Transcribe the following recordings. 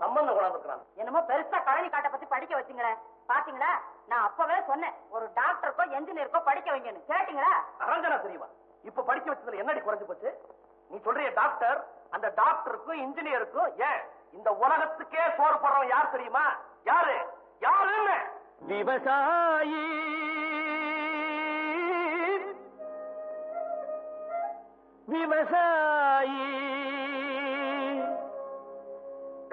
சம்பந்தம் கொண்டாந்துக்கிறான் என்னமோ பெருசா கழனி காட்டை பத்தி படிக்க வச்சுங்களேன் பாத்தீங்களா? நான் அப்பவே சொன்னேன் ஒரு டாக்டருக்கோ என்ஜினியருக்கோ படிக்க வைங்கன்னு. கேட்டீங்களா? அரஞ்சனா தெரியுமா? இப்ப படிக்க வச்சதுல என்னடி குறைஞ்சு போச்சு? நீ சொல்றிய டாக்டர் அந்த டாக்டருக்கும் இன்ஜினியருக்கும் ஏன் இந்த உலகத்துக்கே சோறு போடுறவன் யார் தெரியுமா? யாரு? யாருன்னு? விவசாயி. விவசாயி.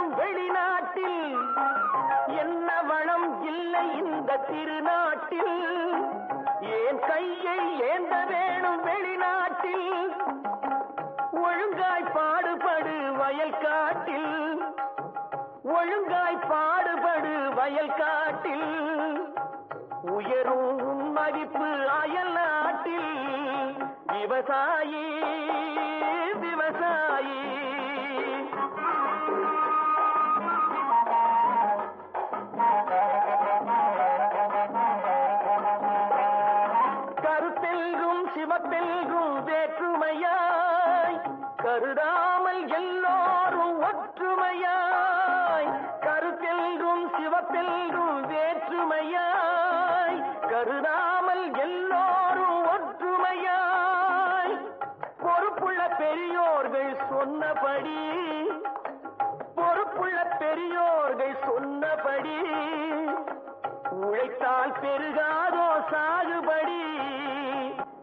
வேணும் வெளிநாட்டில். என்ன வளம் இல்லை இந்த திருநாட்டில். ஏன் கையை ஏந்த வேணும் வெளிநாட்டில்? ஒழுங்காய் பாடுபடு வயல் காட்டில். ஒழுங்காய் பாடுபடு வயல் காட்டில். உயரும் மதிப்பு அயல் நாட்டில். விவசாயி கருத்தெல்கும் சிவப்பெல்கும் வேற்றுமையாய் கருதாமல் எல்லோரும் ஒற்றுமையாய் கருத்தெல்கும் சிவப்பெல்கும் வேற்றுமையாய் கருதாமல் எல்லோரும் ஒற்றுமையாய். பொறுப்புள்ள பெரியோர்கள் சொன்னபடி பொறுப்புள்ள பெரியோர்கள் சொன்னபடி உழைத்தால் பெருகாதோ சாகுபடி.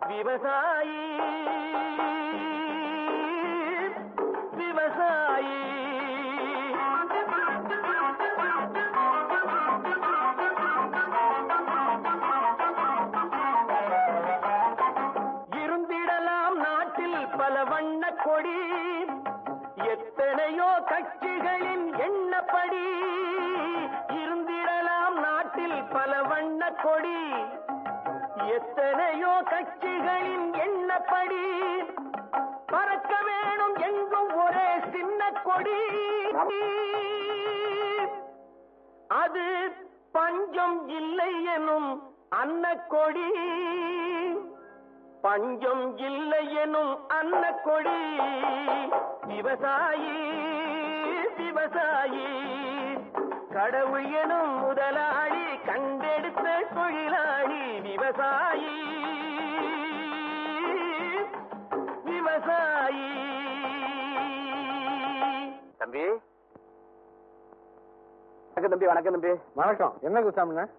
விவசாயி. விவசாயி. இருந்திடலாம் நாட்டில் பல வண்ண கொடி. எத்தனையோ கட்சிகளின் எண்ணப்படி. இருந்திடலாம் நாட்டில் பல வண்ண கொடி. எத்தனையோ கட்சிகளின் எண்ணப்படி பறக்க வேணும் எங்கும் ஒரே சின்ன கொடி. அது பஞ்சம் இல்லை எனும் அன்ன கொடி பஞ்சம் இல்லை எனும் அன்ன கொடி விவசாயி விவசாயி கடவுள் எனும் முதலாளி. கண்டெடுத்த தொழிலாளி விவசாயி. விவசாயி. தம்பி. வணக்கம் தம்பி வணக்கம் தம்பி. வணக்கம். என்ன குசாமிண்ண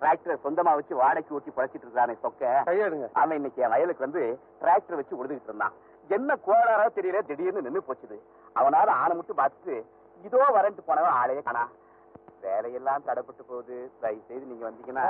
டிராக்டர் சொந்தமா வச்சு வாடகைக்கு ஓட்டி பழச்சிட்டு இருக்கானே சொக்க. கையெடுங்க. அவன் இன்னைக்கு என் வயலுக்கு வந்து டிராக்டர் வச்சு உழுதுகிட்டு இருந்தான். என்ன கோளாரா தெரியல திடீர்னு நின்னு போச்சுது. அவனால ஆனை மட்டும் பார்த்துட்டு இதோ வரன்ட்டு போனவன் ஆளையே காணா. வேலையெல்லாம் தடைப்பட்டு போகுது. தயவு செய்து நீங்க வந்தீங்கன்னா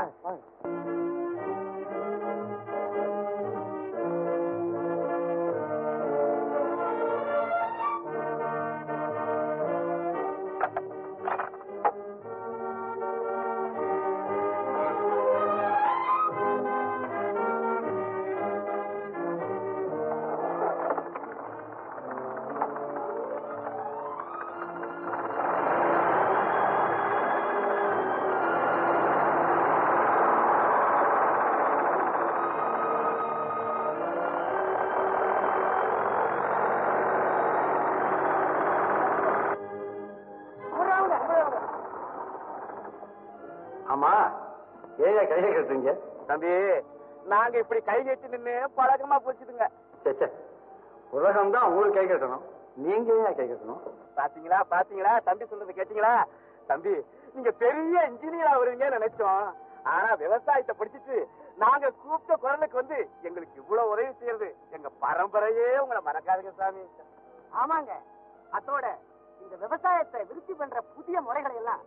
கையை கட்டுறீங்க தம்பி நாங்க இப்படி கை கட்டி நின்னு பழக்கமா போச்சுதுங்க. உலகம் தான் உங்களுக்கு கை கட்டணும். நீங்க ஏன் கை கட்டணும்? பாத்தீங்களா பாத்தீங்களா? தம்பி சொல்றது கேட்டீங்களா? தம்பி நீங்க பெரிய இன்ஜினியர் ஆகுறீங்கன்னு நினைச்சோம். ஆனா விவசாயத்தை படிச்சுட்டு நாங்க கூப்பிட்ட குரலுக்கு வந்து எங்களுக்கு இவ்வளவு உதவி செய்யறது எங்க பரம்பரையே உங்களை மறக்காதுங்க சாமி. ஆமாங்க. அதோட இந்த விவசாயத்தை விருத்தி பண்ற புதிய முறைகளை எல்லாம்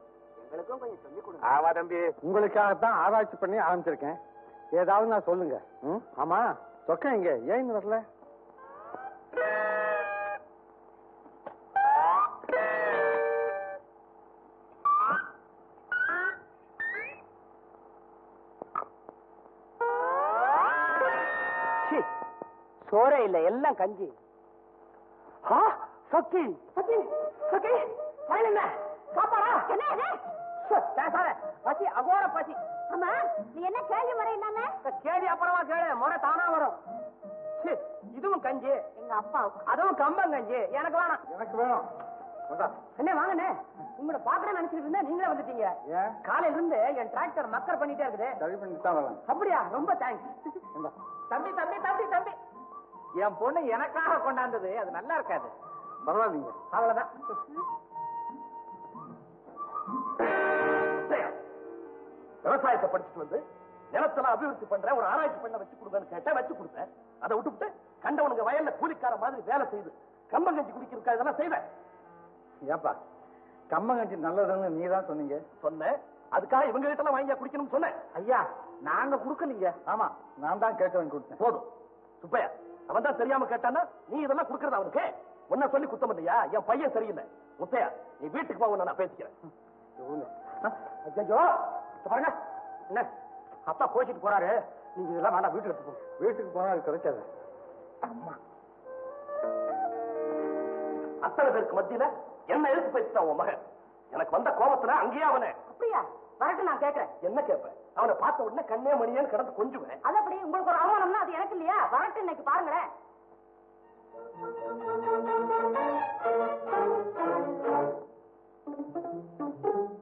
எங்களுக்கும் கொஞ்சம் சொல்லிக் கொடுங்க. ஆமா தம்பி. உங்களுக்காகத்தான் ஆராய்ச்சி பண்ணி ஆரம்பிச்சிருக்கேன். ஏதாவது நான் சொல்லுங்க. ஆமா. சொக்கம் இங்க ஏன் வரல சோறே இல்ல. எல்லாம் கஞ்சி. சொக்கி. சொக்கி. சொக்கி. என்ன? பேசாத. பசி அகோர பசி. ஆமா நீ என்ன கேள்வி முறை என்னன்னு கேள்வி அப்புறமா கேளு. முறை தானா வரும். இதுவும் கஞ்சி. எங்க அப்பாவுக்கு. அதுவும் கம்பங்கஞ்சி எனக்கு வேணாம். எனக்கு வேணும். அண்ணே வாங்கண்ணே. உங்களை பாக்குறேன்னு நினைச்சிட்டு இருந்தேன். நீங்களே வந்துட்டீங்க. காலையில இருந்து என் டிராக்டர் மக்கர் பண்ணிட்டே இருக்குது. சரி பண்ணிட்டு தான் வரேன். அப்படியா? ரொம்ப தேங்க்ஸ். தம்பி தம்பி தம்பி தம்பி. என் பொண்ணு எனக்காக கொண்டாந்தது. அது நல்லா இருக்காது. பரவாயில்லைங்க. அவ்வளவுதான். விவசாயத்தை படிச்சுட்டு வந்து நிலத்தெல்லாம் அபிவிருத்தி பண்ற ஒரு ஆராய்ச்சி பண்ண வச்சு கொடுங்கன்னு கேட்டா வச்சு கொடுத்தேன். அதை விட்டுவிட்டு கண்டவனுங்க வயல்ல கூலிக்கார மாதிரி வேலை செய்து கம்பங்கஞ்சி குடிக்கிறதுக்காக இதெல்லாம் செய்வேன். ஏப்பா கம்மங்கஞ்சி நல்லதுன்னு நீ தான் சொன்னீங்க? சொன்னேன். அதுக்காக இவங்க கிட்ட எல்லாம் வாங்கியா குடிக்கணும்னு சொன்னேன். ஐயா நாங்க குடுக்கலீங்க. ஆமா நான் தான் கேட்டவன் கொடுத்தேன். போதும். சுப்பையா அவன் தான் தெரியாம கேட்டானா நீ இதெல்லாம் குடுக்கறது அவனுக்கு. உன்ன சொல்லி குத்தம் இல்லையா? என் பையன் சரியில்லை. முத்தையா நீ வீட்டுக்கு போக நான் பேசிக்கிறேன். ஐயோ பாருங்க. என்ன? அப்பா கோச்சிட்டு போறாரு. நீங்க இதெல்லாம் வேண்டாம் வீட்டுக்கு எடுத்து போங்க வீட்டுக்கு போனா அது கிடைக்காது. அத்தனை பேருக்கு மத்தியில என்ன எழுத்து பேசிட்டான் உன் மகன்? எனக்கு வந்த கோபத்துல அங்கேயே அவனை. அப்படியா? வரட்டும் நான் கேக்குறேன். என்ன கேட்பேன் அவனை பார்த்த உடனே கண்ணே மணியன்னு கிடந்து கொஞ்சுவேன். அது அப்படி உங்களுக்கு ஒரு அவமானம்னா அது எனக்கு இல்லையா? வரட்டும் இன்னைக்கு பாருங்களேன். முத்தையா,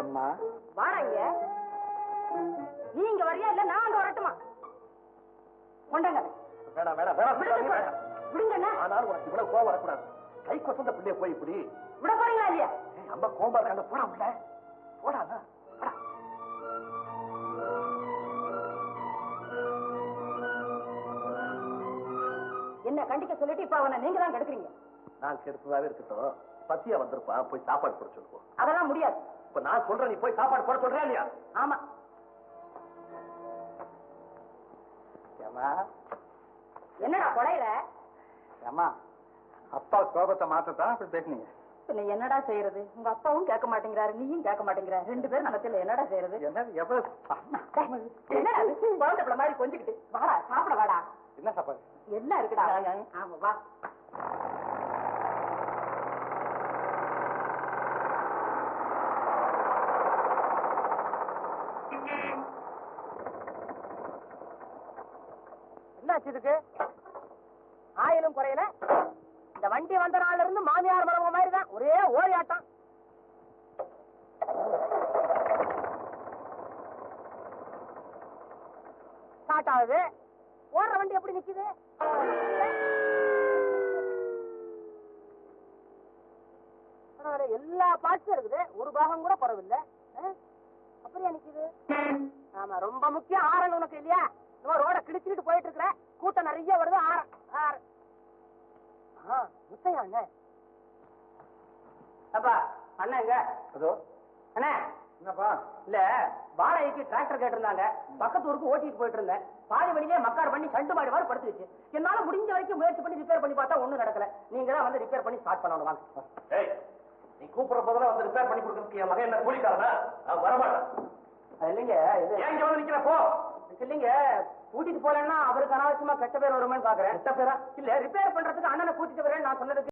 அம்மா. வாடா இங்க நீ இங்க வரியா இல்ல நான் அங்க வரட்டுமா? கொண்டாங்க. வேணாம் வேணாம் வேணாம் வேணாம், வேணாம். விடுங்க என்ன? ஆனாலும் உனக்கு இவ்வளவு கோவம் வரக்கூடாது. கை கொசந்த பிள்ளைய போய் இப்படி. விட போறீங்களா இல்லையா? அம்மா கோம்பா இருக்காங்க. போடா உள்ள. போடா அண்ணா, போடா. என்ன கண்டிக்க சொல்லிட்டு இப்ப அவனை நீங்க தான் கெடுக்குறீங்க? நான் கெடுத்ததாவே இருக்கட்டும். பத்தியா வந்திருப்பா போய் சாப்பாடு போட சொல்லுவோம் அதெல்லாம் முடியாது. இப்ப நான் சொல்றேன் நீ போய் சாப்பாடு போட சொல்றியா இல்லையா? ஆமா. என்னடா கொலையில? ஏமா அப்பா கோபத்தை மாத்தத்தான் அப்படி பேசுனீங்க? பின்ன என்னடா செய்யறது? உங்க அப்பாவும் கேட்க மாட்டேங்கிறாரு நீயும் கேட்க மாட்டேங்கிற ரெண்டு பேரும் நடத்துல என்னடா செய்யறது? என்ன எவ்வளவு என்னடா? குழந்தை பிள்ளை மாதிரி கொஞ்சிக்கிட்டு. வாடா சாப்பிட வாடா. என்ன சாப்பாடு? என்ன இருக்குடா? ஆமா வா. என்னாச்சு இதுக்கு ஆயிலும் குறையல. இந்த வண்டி வந்த நாள்ல இருந்து மாமியார் மரபு மாதிரி தான் ஒரே ஓரி ஆட்டம் ஸ்டார்ட் ஆகுது ஓடுற வண்டி எப்படி நிக்குது? எல்லா பார்ட்ஸும் இருக்குது. ஒரு பாகம் கூட குறவில்லை அப்படியே நிக்குது? ஆமா ரொம்ப முக்கியம். ஆரல் உனக்கு இல்லையா? இன்னும் ரோட கிழிச்சுக்கிட்டு போயிட்டு இருக்கிற கூட்டம் நிறைய வருது ஆரன் ஆரன் ஆ முத்தையா அண்ணன் அப்பா அண்ணன் அதோ. அண்ணே. என்னப்பா? இல்ல வாடகைக்கு டிராக்டர் கேட்டிருந்தாங்க. பக்கத்து ஊருக்கு ஓட்டிட்டு போயிட்டு இருந்தேன் பாதி வழியே மக்கார் பண்ணி சண்டு மாடி மாதிரி படுத்துச்சு என்னால முடிஞ்ச வரைக்கும் முயற்சி பண்ணி ரிப்பேர் பண்ணி பார்த்தா ஒண்ணும் நடக்கல. நீங்க தான் வந்து ரிப்பேர் பண்ணி ஸ்டார்ட் பண்ணணும் வாங்க. நீ கூப்பிடுற போதெல்லாம் வந்து ரிப்பேர் பண்ணி கொடுக்கறதுக்கு என் மகன் என்ன கூலிக்காரனா? அவன் வரமாட்டான். இல்லைங்க இது இங்க வந்து நிக்கிற? போ. இல்லைங்க கூட்டிட்டு போலன்னா அவருக்கு அனாவசியமா கெட்ட பேர் வருமேன்னு பாக்குறேன் கெட்ட பேரா? இல்ல ரிப்பேர் பண்றதுக்கு அண்ணனை கூட்டிட்டு வரேன்னு நான் சொன்னதுக்கு